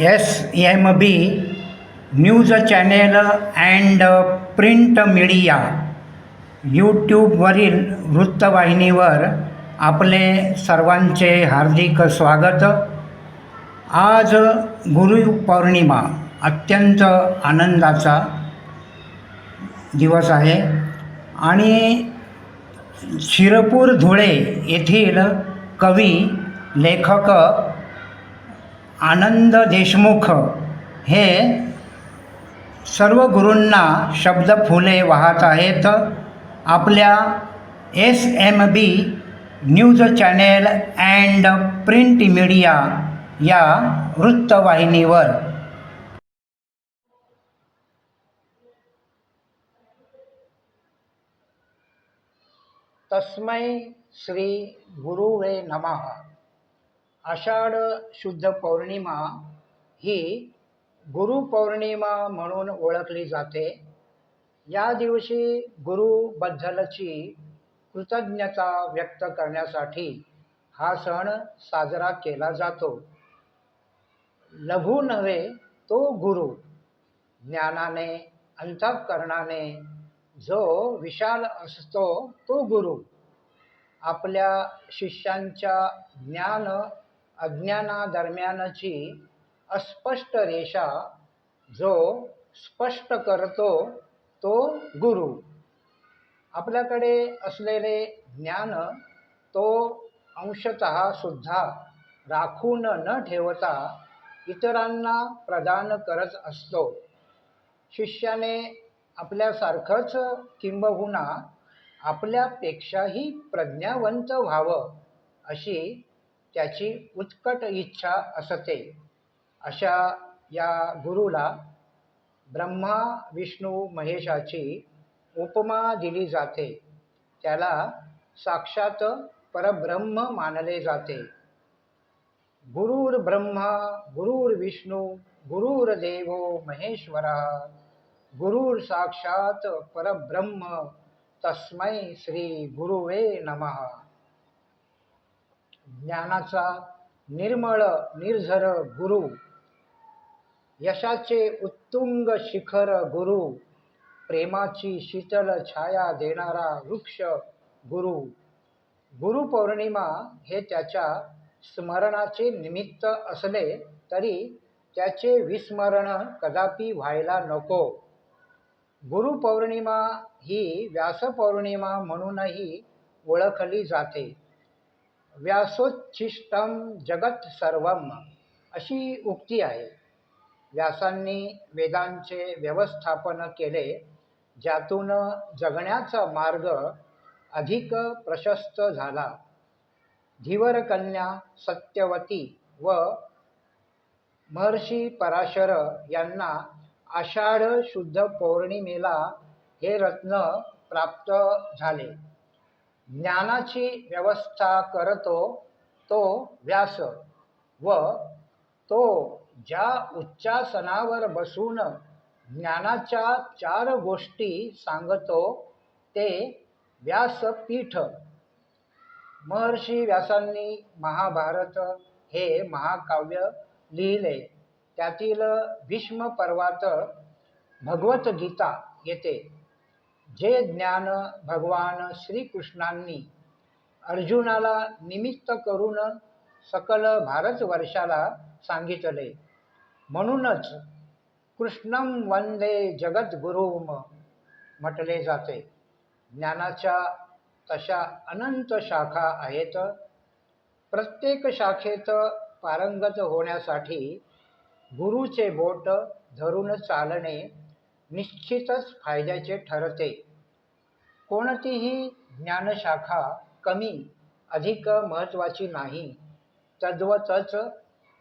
S M B news channel and print media यूट्यूबवरील वृत्तवाहिनीवर आपले सर्वांचे हार्दिक स्वागत. आज गुरुपौर्णिमा अत्यंत आनंदाचा दिवस आहे. आणि शिरपूर धुळे येथील कवी लेखक आनंद देशमुख हे सर्व गुरूंना शब्द फुले वाहत आहेत. आपल्या S M B news channel and print media या वृत्तवाहिनीवर. तस्मै श्री गुरुवे नमः. आषाढ शुद्ध पौर्णिमा ही गुरुपौर्णिमा म्हणून ओळखली जाते. या दिवशी गुरुबद्दलची कृतज्ञता व्यक्त करण्यासाठी हा सण साजरा केला जातो. लघु नव्हे तो गुरु. ज्ञानाने अंतःकरणाने जो विशाल असतो तो गुरु. आपल्या शिष्यांच्या ज्ञान अज्ञानादरम्यानची अस्पष्ट रेषा जो स्पष्ट करतो तो गुरु. आपल्याकडे असलेले ज्ञान तो अंशत सुद्धा राखून न ठेवता इतरांना प्रदान करत असतो. शिष्याने आपल्यासारखंच किंबहुना आपल्यापेक्षाही प्रज्ञावंत व्हावं अशी त्याची उत्कट इच्छा असते. अशा या गुरुला ब्रह्मा विष्णू महेशाची उपमा दिली जाते. त्याला साक्षात परब्रह्म मानले जाते. गुरुर्ब्रह्मा गुरुर्विष्णू गुरुर्देवो महेश्वरा गुरुर साक्षात परब्रह्म तस्मै श्री गुरुवे नमः. ज्ञानाचा निर्मळ निर्झर गुरु यशाचे उत्तुंग शिखर गुरु प्रेमाची शीतल छाया देणारा वृक्ष गुरु. गुरुपौर्णिमा हे त्याच्या स्मरणाचे निमित्त असले तरी त्याचे विस्मरण कदापि व्हायला नको. गुरुपौर्णिमा ही व्यासपौर्णिमा म्हणूनही ओळखली जाते. व्यासोच्छिष्टम जगत सर्वम अशी उक्ती आहे. व्यासांनी वेदांचे व्यवस्थापन केले ज्यातून जगण्याचा मार्ग अधिक प्रशस्त झाला. धीवरकन्या सत्यवती व महर्षी पराशर यांना आषाढ शुद्ध पौर्णिमेला हे रत्न प्राप्त झाले. ज्ञानाची व्यवस्था करतो तो व्यास व तो ज्या उच्चासनावर बसून ज्ञानाच्या चार गोष्टी सांगतो ते व्यासपीठ. महर्षी व्यासांनी महाभारत हे महाकाव्य लिहिले. त्यातील भीष्म पर्वात भगवद्गीता येते. जे ज्ञान भगवान श्रीकृष्णांनी अर्जुनाला निमित्त करून सकल भारतवर्षाला सांगितले. म्हणूनच कृष्णम वंदे जगद्गुरुम म्हटले जाते. ज्ञानाच्या तशा अनंत शाखा आहेत. प्रत्येक शाखेत पारंगत होण्यासाठी गुरुचे बोट धरून चालणे निश्चितच फायद्याचे ठरते. कोणतीही ज्ञानशाखा कमी अधिक महत्त्वाची नाही. तद्वतच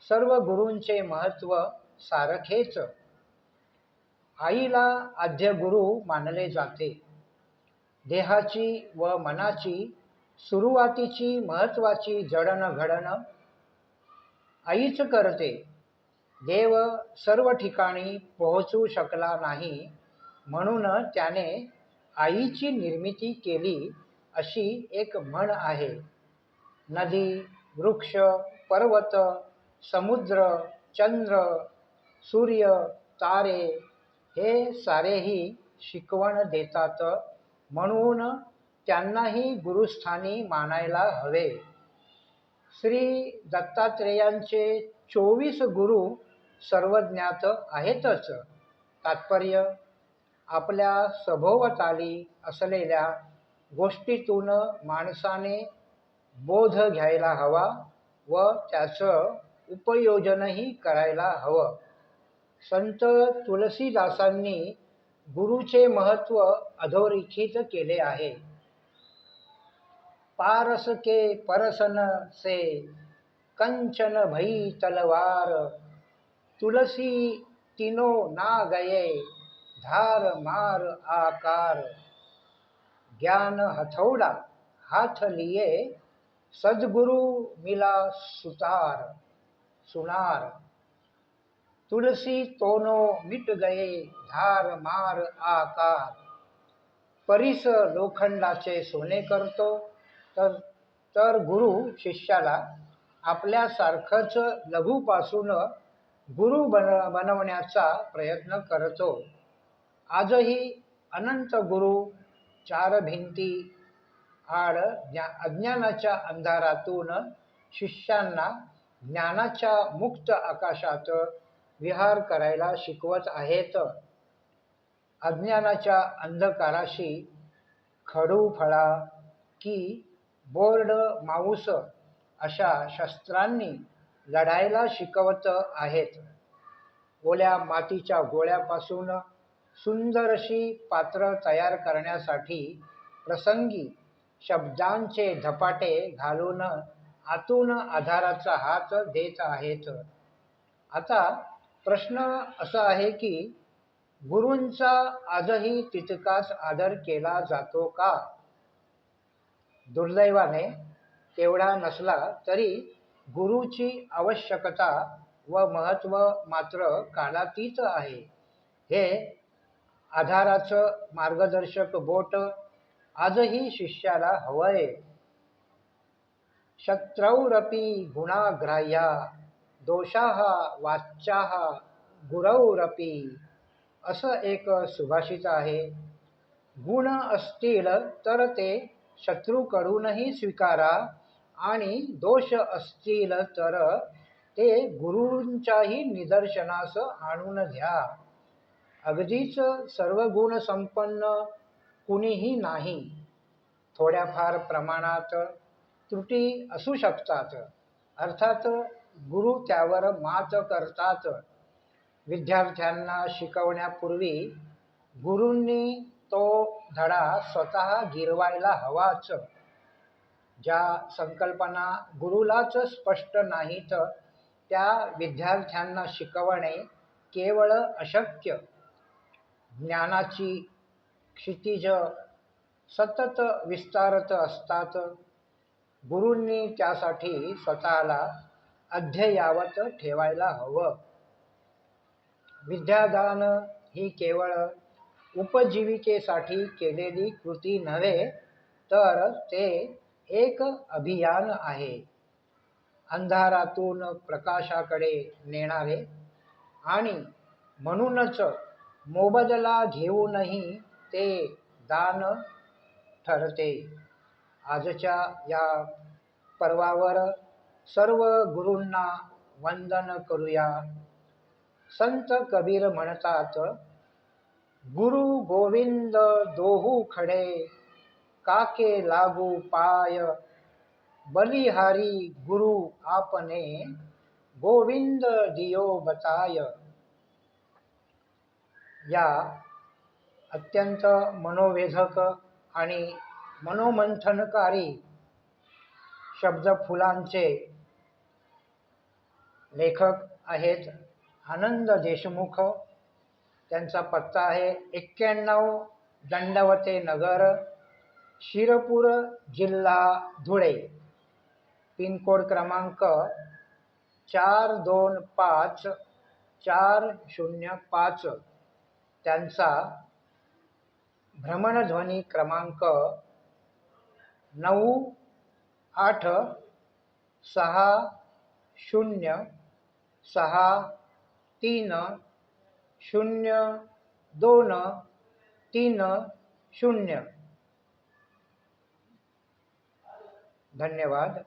सर्व गुरूंचे महत्त्व सारखेच. आईला आद्य गुरु मानले जाते. देहाची व मनाची सुरुवातीची महत्त्वाची जडणघडण आईच करते. देव सर्व ठिकाणी पोहोचू शकला नाही म्हणून त्याने आईची निर्मिती केली अशी एक म्हण आहे. नदी वृक्ष पर्वत समुद्र चंद्र सूर्य तारे हे सारेही शिकवण देतात म्हणून त्यांनाही गुरुस्थानी मानायला हवे. श्री दत्तात्रेयांचे चोवीस गुरु सर्वज्ञात आहेतच. तात्पर्य आपल्या सभोवताली असलेल्या गोष्टीतून माणसाने बोध घ्यायला हवा व त्याचं उपयोजनही करायला हवं. संत तुलसीदासांनी गुरुचे महत्त्व अधोरेखित केले आहे. पारस के परसन से कंचन भई तलवार तुलसी तिनो ना गये धार मार आकार. ज्ञान हथौड़ा हाथ लिए सदगुरु मिला सुतार सुनार. तुलसी तोनो मिट गए धार मार आकार. परिस लोखंडाचे सोने करतो तर तर गुरु शिष्याला आपल्यासारखंच लघुपासून गुरु बन बनवण्याचा प्रयत्न करतो. आजही अनंत गुरु चार भिंती आड ज्ञा अज्ञानाच्या अंधारातून शिष्यांना ज्ञानाच्या मुक्त आकाशात विहार करायला शिकवत आहेत. अज्ञानाच्या अंधकाराशी खडू फळा की बोर्ड माऊस अशा शस्त्रांनी लढायला शिकवत आहेत. ओल्या मातीच्या गोळ्यापासून सुंदर अशी पात्र तयार करण्यासाठी प्रसंगी शब्दांचे धपाटे घालून आतून आधाराचा हात देत आहेत. आता प्रश्न असा आहे की गुरूंचा आजही तितकाच आदर केला जातो का? दुर्दैवाने तेवढा नसला तरी गुरुची आवश्यकता व महत्त्व मात्र कालातीत आहे. हे आधाराचं मार्गदर्शक बोट आजही शिष्याला हवंय. शत्रौरपी गुणाग्राह्या दोषाः वाच्याः गुरौरपी असं एक सुभाषित आहे. गुण असतील तर ते शत्रूकडूनही स्वीकारा आणि दोष असतील तर ते गुरूंच्याही निदर्शनास आणून घ्या अगदीच सर्व गुण संपन्न कुणीही नाही. थोड्याफार प्रमाणात त्रुटी असू शकतात. अर्थात गुरु त्यावर मात करतात. विद्यार्थ्यांना शिकवण्यापूर्वी गुरूंनी तो धडा स्वतः गिरवायला हवाच. ज्या संकल्पना गुरुलाच स्पष्ट नाहीत त्या विद्यार्थ्यांना शिकवणे केवळ अशक्य. ज्ञानाची क्षितिज सतत विस्तारत असतात. गुरूंनी त्यासाठी स्वतःला अध्ययावत ठेवायला हवं. विद्यादान ही केवळ उपजीविकेसाठी केलेली कृती नव्हे तर ते एक अभियान आहे. अंधारातून प्रकाशाकडे नेणारे आणि म्हणूनच मोबदला घेऊनही ते दान ठरते. आजच्या या पर्वावर सर्व गुरूंना वंदन करूया. संत कबीर म्हणतात गुरु गोविंद दोहू खडे काके लागू पाय. बलिहारी गुरु आपने गोविंद दियो बताय या अत्यंत मनोवेधक आणि मनोमंथनकारी शब्द फुलांचे लेखक आहेत आनंद देशमुख. त्यांचा पत्ता आहे एक्क्याण्णव दंडवते नगर शिरपूर जिल्हा धुळे. पिनकोड क्रमांक चार दोन पाच चार शून्य पाच. त्यांचा भ्रमणध्वनी क्रमांक नऊ आठ सहा शून्य सहा तीन शून्य दोन तीन शून्य. धन्यवाद.